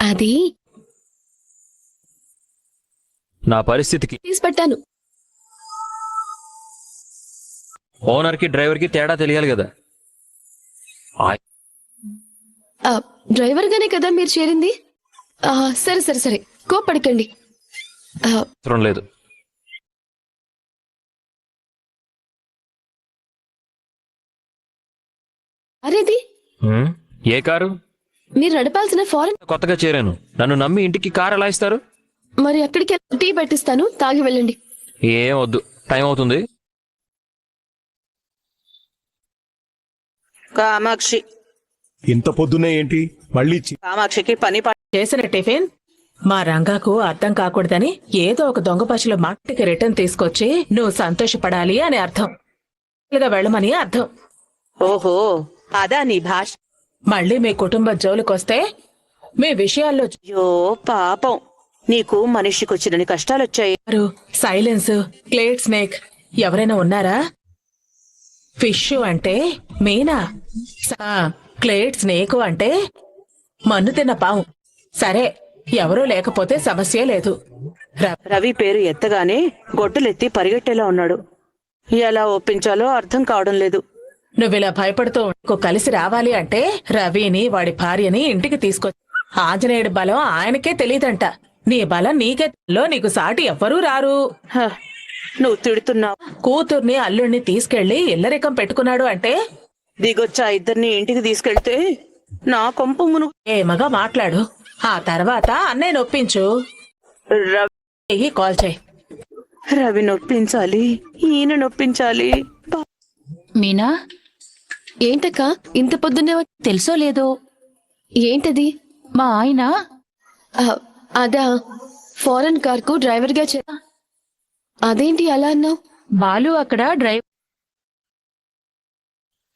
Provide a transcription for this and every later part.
అది నా పరిస్థితికి తీసి పెట్టాను ఓనర్కి డ్రైవర్కి తేడా తెలియాలి కదా. డ్రైవర్ గానే కదా మీరు చేరింది? ఆ, సరే సరే సరే. కోపడకండి లేదు. అరేది? ఏ కారు? మీరు నడపాల్సిన ఫారెన్ కొత్తగా చేరాను. నన్ను నమ్మి ఇంటికి కారు ఎలా ఇస్తారు? మరి అక్కడికి వెళ్ళి టీ పెట్టిస్తాను. తాగి వెళ్ళండి. ఏం వద్దు. టైం అవుతుంది. కామాక్షి. ఇంత పొద్దునే ఏంటి? మళ్ళీ కామాక్షికి పని చేసిన టిఫిన్? మా రంగాకు అర్థం కాకూడదని ఏదో ఒక దొంగ భాషలో మాటికి రిటర్న్ తీసుకొచ్చి నువ్వు సంతోషపడాలి అని అర్థం. వెళ్ళమని అర్థం. ఓహో. అదా నీ భాష మళ్ళీ మీ కుటుంబ జోలికొస్తే మీ విషయాల్లో అయ్యో పాపం. నీకు మనిషికొచ్చినన్ని కష్టాలొచ్చాయి. జారు, సైలెన్స్ క్లేట్ స్నేక్ ఎవరైనా ఉన్నారా? ఫిష్ అంటే మీనా? క్లేట్ స్నేక్ అంటే మన్ను తిన్న పాము. సరే ఎవరూ లేకపోతే సమస్య లేదు. ర- రవి పేరు ఎత్తగానే గొడ్డలెత్తి పరిగెట్టేలా ఉన్నాడు. ఎలా ఒప్పించాలో అర్థం కావడం లేదు. నువ్విలా భయపడుతూ ఉండు. కలిసి రావాలి అంటే రవిని వాడి భార్యని ఇంటికి తీసుకొ ఆంజనేయుడి బలం ఆయనకే తెలియదంట నీ బలం నీకే లో నీకు సాటి ఎవ్వరూ రారు. హ, నువ్వు తిడుతున్నావు. కూతుర్ని అల్లుణ్ణి తీసుకెళ్ళి ఇల్లరికం పెట్టుకున్నాడు అంటే? దిగొచ్చా ఇద్దరిని ఇంటికి తీసుకెళ్తే? నా కొంప మునుగు ఏమగా మాట్లాడు. ఆ తర్వాత అన్నయ్య నొప్పించు. రవి. కాల్ చేయి. రవి నొప్పించాలి ఈయన నొప్పించాలి. మీనా? ఏంటక్క? ఇంత పొద్దున్నే వచ్చి- తెలుసో లేదో? ఏంటది? మా ఆయన? అదా. ఫారెన్ కార్కు డ్రైవర్గా చే అదేంటి అలా అన్నావు? బాలు అక్కడ డ్రైవ్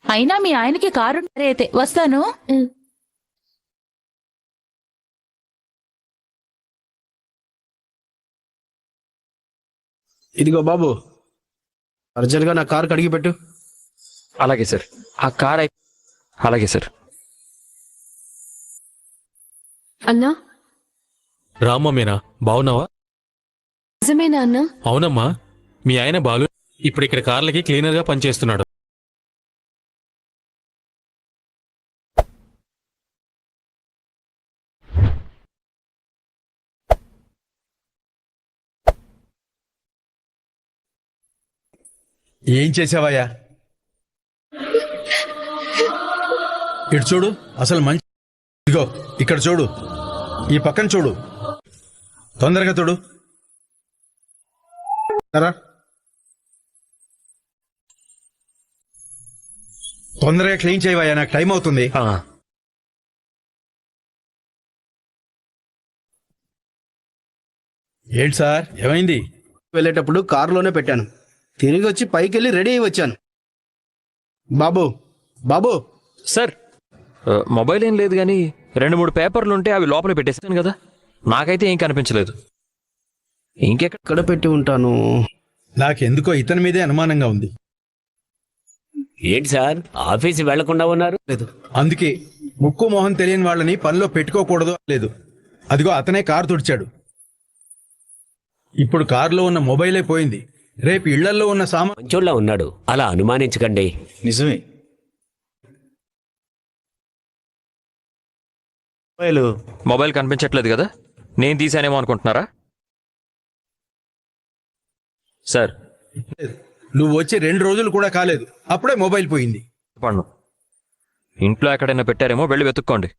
అయినా మీ ఆయనకి కారు అయితే వస్తాను. ఇదిగో బాబు అర్జెంట్గా నా కారు కడిగి పెట్టు. అలాగే సార్. ఆ కార్ అయి- అలాగే సార్. అన్నా? రామ్మా మీనా బావున్నావా? నిజమేనా అన్నా? అవునమ్మా. మీ ఆయన బాలు ఇప్పుడు ఇక్కడ కార్లకి క్లీనర్గా పనిచేస్తున్నాడు. ఏం చేసావయ్యా? ఇటు చూడు అసలు మంచి ఇదిగో ఇక్కడ చూడు ఈ పక్కన చూడు. తొందరగా చూడు. తొందరగా. క్లీన్ చేయవయ్యా నాకు టైం అవుతుంది. ఆ, ఏంటి సార్? ఏమైంది? వెళ్ళేటప్పుడు కారులోనే పెట్టాను. తిరిగి వచ్చి పైకి వెళ్ళి రెడీ అయి వచ్చాను. బాబు బాబు. సార్ మొబైల్ ఏం లేదు కానీ రెండు మూడు పేపర్లు ఉంటే అవి లోపల పెట్టేస్తాను కదా. నాకైతే ఏం కనిపించలేదు. ఇంకెక్కడ ఎక్కడ పెట్టి ఉంటాను? నాకెందుకో ఇతని మీదే అనుమానంగా ఉంది. ఏంటి సార్? ఆఫీస్ వెళ్ళకుండా ఉన్నారు? లేదు. అందుకే ముక్కు మొహం తెలియని వాళ్ళని పనిలో పెట్టుకోకూడదు లేదు. అదిగో అతనే కారు తుడిచాడు. ఇప్పుడు కారులో ఉన్న మొబైలే పోయింది. రేపు ఇళ్ళల్లో ఉన్న సామాన్ ఉన్నాడు. అలా అనుమానించకండి. నిజమే. మొబైలు. మొబైల్ కనిపించట్లేదు కదా? నేను తీసానేమో అనుకుంటున్నారా? సార్. నువ్వు వచ్చి రెండు రోజులు కూడా కాలేదు. అప్పుడే మొబైల్ పోయింది. పన్ను ఇంట్లో ఎక్కడైనా పెట్టారేమో వెళ్ళి వెతుక్కోండి.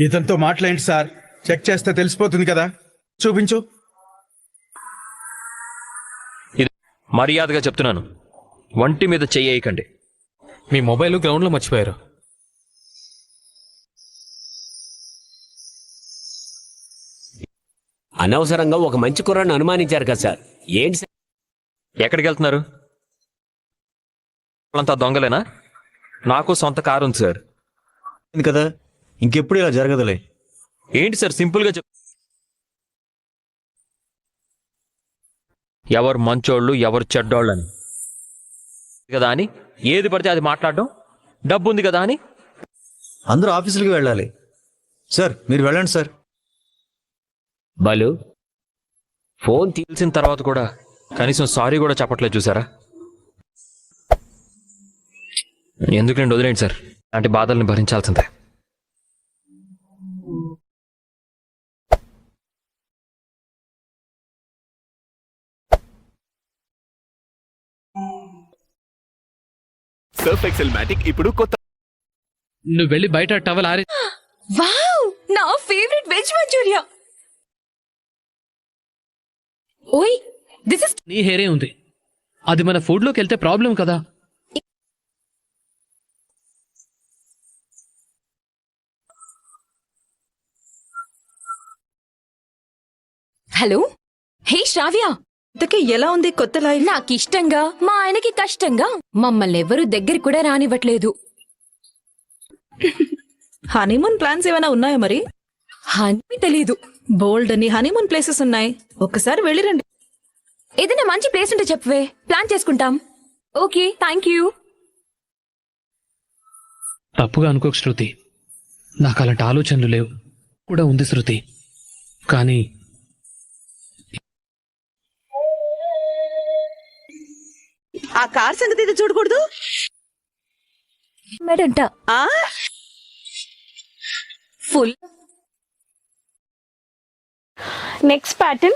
ఇతనితో మాట్లాడండి సార్. చెక్ చేస్తే తెలిసిపోతుంది కదా. చూపించు. ఇది మర్యాదగా చెప్తున్నాను. వంటి మీద చెయ్యకండి మీ మొబైల్ గ్రౌండ్లో మర్చిపోయారు. అనవసరంగా ఒక మంచి కుర్రాన్ని అనుమానించారు కదా సార్. ఏంటి సార్? ఎక్కడికి వెళ్తున్నారు వాళ్ళంతా దొంగలేనా? నాకు సొంత కారు ఉంది సార్. ఉంది కదా? ఇంకెప్పుడు ఇలా జరగదులే? ఏంటి సార్ సింపుల్గా చెప్ ఎవరు మంచోళ్ళు ఎవరు చెడ్డోళ్ళు అని కదా అని? ఏది పడితే అది మాట్లాడడం. డబ్బు ఉంది కదా అని? అందరూ ఆఫీసులకి వెళ్ళాలి. సార్ మీరు వెళ్ళండి సార్. బాలు. ఫోన్ తీ తెలిసిన తర్వాత కూడా కనీసం సారీ కూడా చెప్పట్లేదు చూసారా? ఎందుకులేండి వదిలేండి సార్? అలాంటి బాధల్ని భరించాల్సిందే. సర్ఫ్ ఎక్సెల్ మ్యాటిక్ ఇప్పుడు కొత్త నువ్వు వెళ్ళి బయట టవల్ ఆరి వావ్! నా ఫేవరెట్ వెజ్ మంచూరియా! ఓయ్ దిస్ ఇస్ నీ హెయిరే ఉంది. అది మన ఫుడ్లోకి వెళ్తే ప్రాబ్లం కదా. హలో హే శ్రావ్య ఇంతకీ ఎలా ఉంది కొత్త లైఫ్? నాకు ఇష్టంగా మా ఆయనకి కష్టంగా. మమ్మల్ని ఎవరు దగ్గర కూడా రానివ్వట్లేదు. హనీమూన్ ప్లాన్స్ ఏమైనా ఉన్నాయా మరి? అని తెలీదు. బోల్డ్ అని హనీమూన్ ప్లేసెస్ ఉన్నాయి. ఒక్కసారి వెళ్ళిరండి. ఏదైనా మంచి ప్లేస్ ఉంటే చెప్పవే. ప్లాన్ చేసుకుంటాం. Okay thank you. తప్పుగా అనుకోకు శృతి. నాకు అలాంటి ఆలోచనలు లేవు. కూడా ఉంది శృతి. కానీ ఆ కార్ సంగతి ఇది చూడకూడదు? మేడంట. ఆ? Full next pattern.